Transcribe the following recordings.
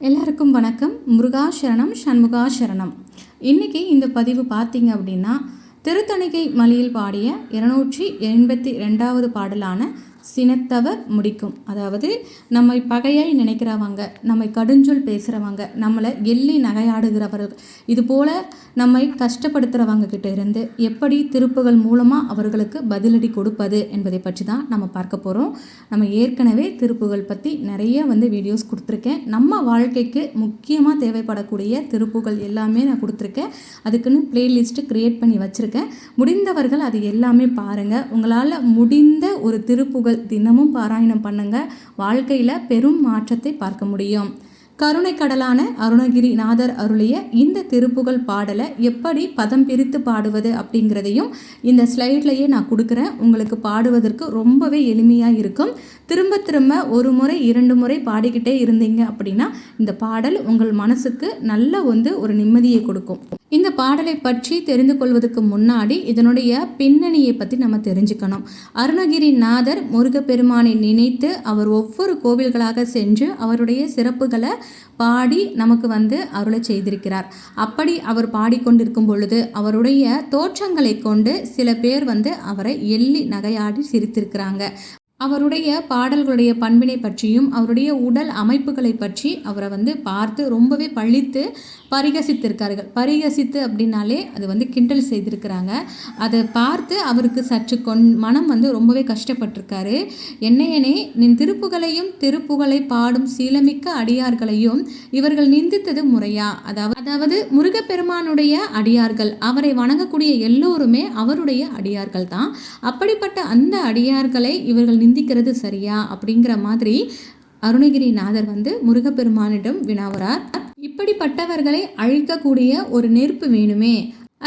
எல்லாருக்கும் வணக்கம். முருகாசரணம் சண்முகாசரணம் இன்றைக்கி இந்த பதிவு பார்த்தீங்க அப்படின்னா திருத்தணிகை மலையில் பாடிய இருநூற்றி எண்பத்தி ரெண்டாவது பாடலான சினத்தவர் முடிக்கும். அதாவது நம்மை பகையாய் நினைக்கிறவங்க நம்மை கடுஞ்சொல் பேசுகிறவங்க நம்மளை எள்ளி நகையாடுகிறவர்கள் இது போல் நம்மை கஷ்டப்படுத்துகிறவங்க கிட்ட இருந்து எப்படி திருப்புகள் மூலமாக அவர்களுக்கு பதிலடி கொடுப்பது என்பதை பற்றி தான் நம்ம பார்க்க போகிறோம் நம்ம ஏற்கனவே திருப்புகள் பற்றி நிறைய வந்து வீடியோஸ் கொடுத்துருக்கேன். நம்ம வாழ்க்கைக்கு முக்கியமாக தேவைப்படக்கூடிய திருப்புகள் எல்லாமே நான் கொடுத்துருக்கேன். அதுக்குன்னு பிளேலிஸ்ட்டு க்ரியேட் பண்ணி வச்சுருக்கேன். முடிந்தவர்கள் அது எல்லாமே பாருங்கள் உங்களால் முடிந்த ஒரு திருப்புகள் தினமும் பாராயணம் பண்ணுங்க. வாழ்க்கையில் பெரும் மாற்றத்தை பார்க்க முடியும். கருணை கடலான அருணகிரி நாதர் அருளிய இந்த திருப்புகழ் பாடலை எப்படி பதம் பிரித்து பாடுவது அப்படிங்கிறதையும் இந்த ஸ்லைட்லையே நான் கொடுக்குறேன். உங்களுக்கு பாடுவதற்கு ரொம்பவே எளிமையாக இருக்கும். திரும்ப திரும்ப ஒரு முறை இரண்டு முறை பாடிக்கிட்டே இருந்தீங்க அப்படின்னா இந்த பாடல் உங்கள் மனசுக்கு நல்ல வந்து ஒரு நிம்மதியை கொடுக்கும். இந்த பாடலை பற்றி தெரிந்து கொள்வதற்கு முன்னாடி இதனுடைய பின்னணியை பற்றி நம்ம தெரிஞ்சுக்கணும். அருணகிரி நாதர் முருகப்பெருமானை நினைத்து அவர் ஒவ்வொரு கோவில்களாக சென்று அவருடைய சிறப்புகளை பாடி நமக்கு வந்து அருளை செய்திருக்கிறார். அப்படி அவர் பாடிக்கொண்டிருக்கும் பொழுது அவருடைய தோற்றங்களை கொண்டு சில பேர் வந்து அவரை எள்ளி நகையாடி சிரித்திருக்கிறாங்க. அவருடைய பாடல்களுடைய பண்பினை பற்றியும் அவருடைய உடல் அமைப்புகளை பற்றி அவரை வந்து பார்த்து ரொம்பவே பழித்து பரிகசித்திருக்கார்கள். பரிகசித்து அப்படின்னாலே அது வந்து கிண்டல் செய்திருக்கிறாங்க. அதை பார்த்து அவருக்கு சற்று கொன் மனம் வந்து ரொம்பவே கஷ்டப்பட்டிருக்காரு. என்னையனே நின் திருப்புகளையும் திருப்புகழை பாடும் சீலமிக்க அடியார்களையும் இவர்கள் நிந்தித்தது முறையா? அதாவது அதாவது முருகப்பெருமானுடைய அடியார்கள் அவரை வணங்கக்கூடிய எல்லோருமே அவருடைய அடியார்கள் தான் அப்படிப்பட்ட அந்த அடியார்களை இவர்கள் நிந்திக்கிறது சரியா? அப்படிங்கிற மாதிரி அருணகிரிநாதர் வந்து முருகப்பெருமானிடம் வினாவுறார். இப்படிப்பட்டவர்களை அழிக்கக்கூடிய ஒரு நெருப்பு வேணுமே.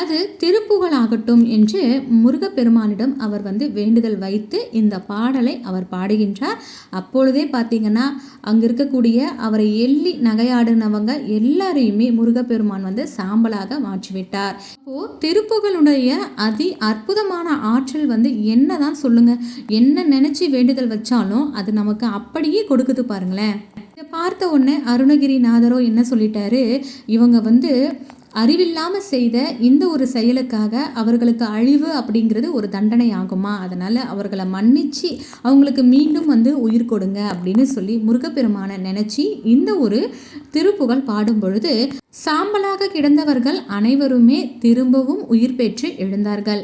அது திருப்புகழாகட்டும் என்று முருகப்பெருமானிடம் அவர் வந்து வேண்டுதல் வைத்து இந்த பாடலை அவர் பாடுகின்றார். அப்பொழுதே பார்த்தீங்கன்னா அங்கே இருக்கக்கூடிய அவரை எள்ளி நகையாடினவங்க எல்லாரையுமே முருகப்பெருமான் வந்து சாம்பலாக மாற்றிவிட்டார். இப்போ திருப்புகளுடைய அதி அற்புதமான ஆற்றல் வந்து என்ன தான் சொல்லுங்க? என்ன நினச்சி வேண்டுதல் வச்சாலும் அது நமக்கு அப்படியே கொடுக்குது பாருங்களேன். இதை பார்த்த உடனே அருணகிரிநாதரோ என்ன சொல்லிட்டாரு? இவங்க வந்து அறிவில்லாமல் செய்த இந்த ஒரு செயலுக்காக அவர்களுக்கு அழிவு அப்படிங்கிறது ஒரு தண்டனை ஆகுமா அதனால் அவர்களை மன்னித்து அவங்களுக்கு மீண்டும் வந்து உயிர் கொடுங்க அப்படின்னு சொல்லி முருகப்பெருமானை நினச்சி இந்த ஒரு திருப்புகழ் பாடும் பொழுது சாம்பலாக கிடந்தவர்கள் அனைவருமே திரும்பவும் உயிர் பெற்று எழுந்தார்கள்.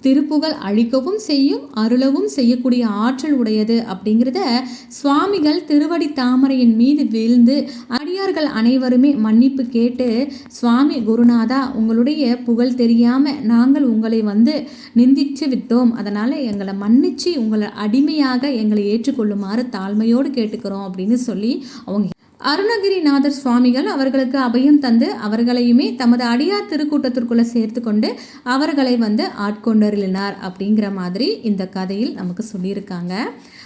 திருப்புகழ் அழிக்கவும் செய்யும் அருளவும் செய்யக்கூடிய ஆற்றல் உடையது அப்படிங்கிறத சுவாமிகள் திருவடி தாமரையின் மீது வீழ்ந்து அடியார்கள் அனைவருமே மன்னிப்பு கேட்டு சுவாமி குருநாதா உங்களுடைய புகழ் தெரியாமல் நாங்கள் உங்களை வந்து நிந்திச்சு விட்டோம். அதனால் எங்களை மன்னிச்சு உங்களை அடிமையாக எங்களை ஏற்றுக்கொள்ளுமாறு தாழ்மையோடு கேட்டுக்கிறோம் அப்படின்னு சொல்லி அவங்க அருணகிரிநாதர் சுவாமிகள் அவர்களுக்கு அபயம் தந்து அவர்களையுமே தமது அடியார் திருக்கூட்டத்திற்குள்ளே சேர்த்து கொண்டு அவர்களை வந்து ஆட்கொண்டருளினார் அப்படிங்கிற மாதிரி இந்த கதையில் நமக்கு சொல்லியிருக்காங்க.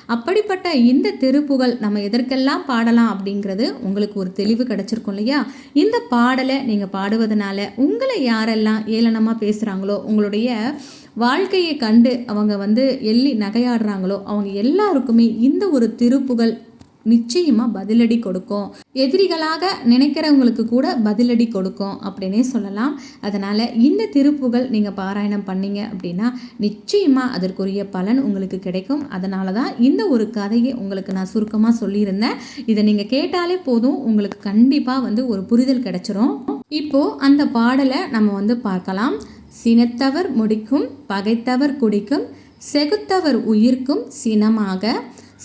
அப்படிப்பட்ட இந்த திருப்புகழ் நம்ம எதற்கெல்லாம் பாடலாம் அப்படிங்கிறது உங்களுக்கு ஒரு தெளிவு கிடச்சிருக்கும் இல்லையா? இந்த பாடலை நீங்கள் பாடுவதனால உங்களை யாரெல்லாம் ஏளனமாக பேசுகிறாங்களோ உங்களுடைய வாழ்க்கையை கண்டு அவங்க வந்து எள்ளி நகையாடுறாங்களோ அவங்க எல்லாருக்குமே இந்த ஒரு திருப்புகழ் நிச்சயமாக பதிலடி கொடுக்கும். எதிரிகளாக நினைக்கிறவங்களுக்கு கூட பதிலடி கொடுக்கும் அப்படின்னே சொல்லலாம். அதனால் இந்த திருப்புகள் நீங்கள் பாராயணம் பண்ணீங்க அப்படின்னா நிச்சயமாக அதற்குரிய பலன் உங்களுக்கு கிடைக்கும். அதனால தான் இந்த ஒரு கதையை உங்களுக்கு நான் சுருக்கமாக சொல்லியிருந்தேன். இதை நீங்கள் கேட்டாலே போதும். உங்களுக்கு கண்டிப்பாக வந்து ஒரு புரிதல் கிடைச்சிரும். இப்போது அந்த பாடலை நம்ம வந்து பார்க்கலாம். சினத்தவர் முடிக்கும் பகைத்தவர் குடிக்கும் செகுத்தவர் உயிர்க்கும் சினமாக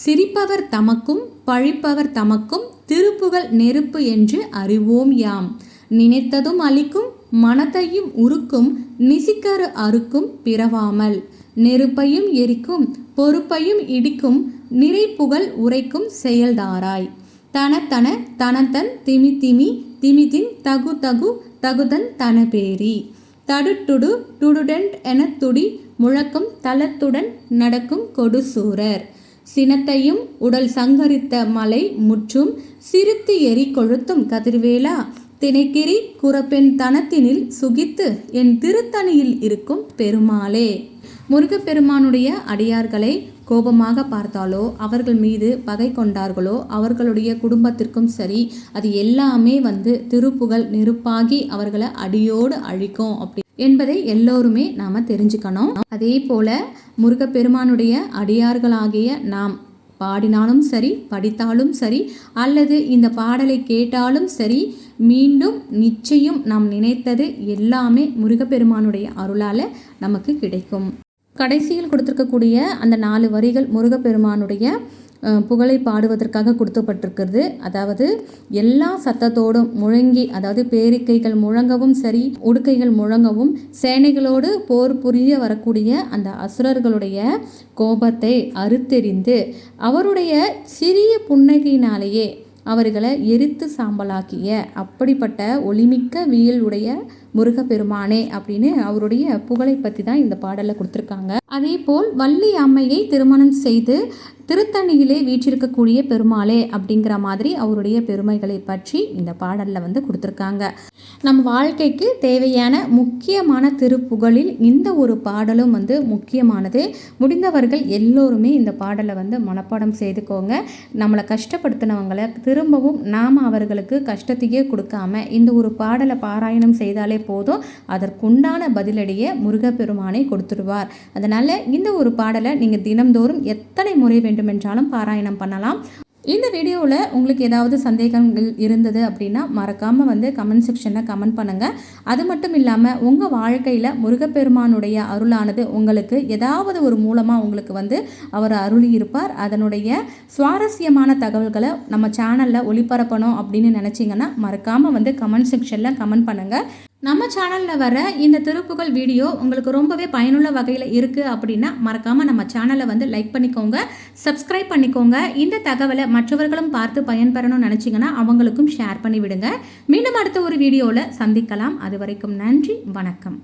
சிரிப்பவர் தமக்கும் பழிப்பவர் தமக்கும் திருப்புகள் நெருப்பு என்று அறிவோம் யாம். நினைத்ததும் அழிக்கும் மனத்தையும் உருக்கும் நிசிக்கரு அறுக்கும் பிறவாமல். நெருப்பையும் எரிக்கும் பொறுப்பையும் இடிக்கும் நிறைப்புகழ் உரைக்கும் செயல்தாராய். தனத்தன தனத்தன் திமி திமி திமிதின் தகு தகு தகுதன் தனபேரி. தடுட்டுடு டுடுடென்ட் என துடி முழக்கும் தளத்துடன் நடக்கும் கொடுசூரர். சினத்தையும் உடல் சங்கரித்த மலை முற்றும் சிரித்து எரி கொழுத்தும் கதிர்வேலா. திணைக்கிரி குரப்பெண் தனத்தினில் சுகித்து என் திருத்தணியில் இருக்கும் பெருமாளே. முருகப்பெருமானுடைய அடியார்களை கோபமாக பார்த்தாலோ அவர்கள் மீது பகை கொண்டார்களோ அவர்களுடைய குடும்பத்திற்கும் சரி அது எல்லாமே வந்து திருப்புகழ் நெருப்பாகி அவர்களை அடியோடு அழிக்கும் அப்படி என்பதை எல்லோருமே நாம் தெரிஞ்சுக்கணும். அதே போல முருகப்பெருமானுடைய அடியார்களாகிய நாம் பாடினாலும் சரி படித்தாலும் சரி அல்லது இந்த பாடலை கேட்டாலும் சரி மீண்டும் நிச்சயம் நாம் நினைத்தது எல்லாமே முருகப்பெருமானுடைய அருளால் நமக்கு கிடைக்கும். கடைசியில் கொடுத்துருக்கக்கூடிய அந்த நாலு வரிகள் முருகப்பெருமானுடைய புகழை பாடுவதற்காக கொடுத்தப்பட்டிருக்கிறது அதாவது எல்லா சத்தத்தோடும் முழங்கி அதாவது பேரிக்கைகள் முழங்கவும் சரி உடுக்கைகள் முழங்கவும் சேனைகளோடு போர் புரிய வரக்கூடிய அந்த அசுரர்களுடைய கோபத்தை அறுத்தெறிந்து அவருடைய சிறிய புன்னகையினாலேயே அவர்களை எரித்து சாம்பலாக்கிய அப்படிப்பட்ட ஒளிமிக்க வீல் உடைய முருகப்பெருமானே அப்படின்னு அவருடைய புகழை பற்றி தான் இந்த பாடலில் கொடுத்துருக்காங்க. அதே போல் வள்ளி அம்மையை திருமணம் செய்து திருத்தணியிலே வீற்றிருக்கக்கூடிய பெருமாளே அப்படிங்கிற மாதிரி அவருடைய பெருமைகளை பற்றி இந்த பாடலில் வந்து கொடுத்துருக்காங்க. நம் வாழ்க்கைக்கு தேவையான முக்கியமான திருப்புகழில் இந்த ஒரு பாடலும் வந்து முக்கியமானது. முடிந்தவர்கள் எல்லோருமே இந்த பாடலை வந்து மனப்பாடம் செய்துக்கோங்க. நம்மளை கஷ்டப்படுத்தினவங்களை திரும்பவும் நாம் அவர்களுக்கு கஷ்டத்தையே கொடுக்காம இந்த ஒரு பாடலை பாராயணம் செய்தாலே போதும். அதற்குண்டான பதிலடியை முருகப்பெருமானை கொடுத்துடுவார். அதனால் இந்த ஒரு பாடலை நீங்கள் தினம்தோறும் எத்தனை முறை வேண்டுமென்றாலும் பாராயணம் பண்ணலாம். இந்த வீடியோவில் உங்களுக்கு ஏதாவது சந்தேகங்கள் இருந்தது அப்படின்னா மறக்காமல் வந்து கமெண்ட் செக்ஷனில் கமெண்ட் பண்ணுங்கள் அது மட்டும் இல்லாமல் உங்கள் வாழ்க்கையில் முருகப்பெருமானுடைய அருளானது உங்களுக்கு ஏதாவது ஒரு மூலமாக உங்களுக்கு வந்து அவர் அருளி இருப்பார் அதனுடைய சுவாரஸ்யமான தகவல்களை நம்ம சேனலில் ஒளிபரப்பணும் அப்படின்னு நினச்சிங்கன்னா மறக்காமல் வந்து கமெண்ட் செக்ஷனில் கமெண்ட் பண்ணுங்கள் நம்ம சேனலில் வர இந்த திருப்புகள் வீடியோ உங்களுக்கு ரொம்பவே பயனுள்ள வகையில் இருக்குது அப்படின்னா மறக்காமல் நம்ம சேனலை வந்து லைக் பண்ணிக்கோங்க சப்ஸ்கிரைப் பண்ணிக்கோங்க. இந்த தகவலை மற்றவர்களும் பார்த்து பயன்பெறணும்னு நினச்சிங்கன்னா அவங்களுக்கும் ஷேர் பண்ணி விடுங்க மீண்டும் அடுத்த ஒரு வீடியோவில் சந்திக்கலாம். அது வரைக்கும் நன்றி வணக்கம்.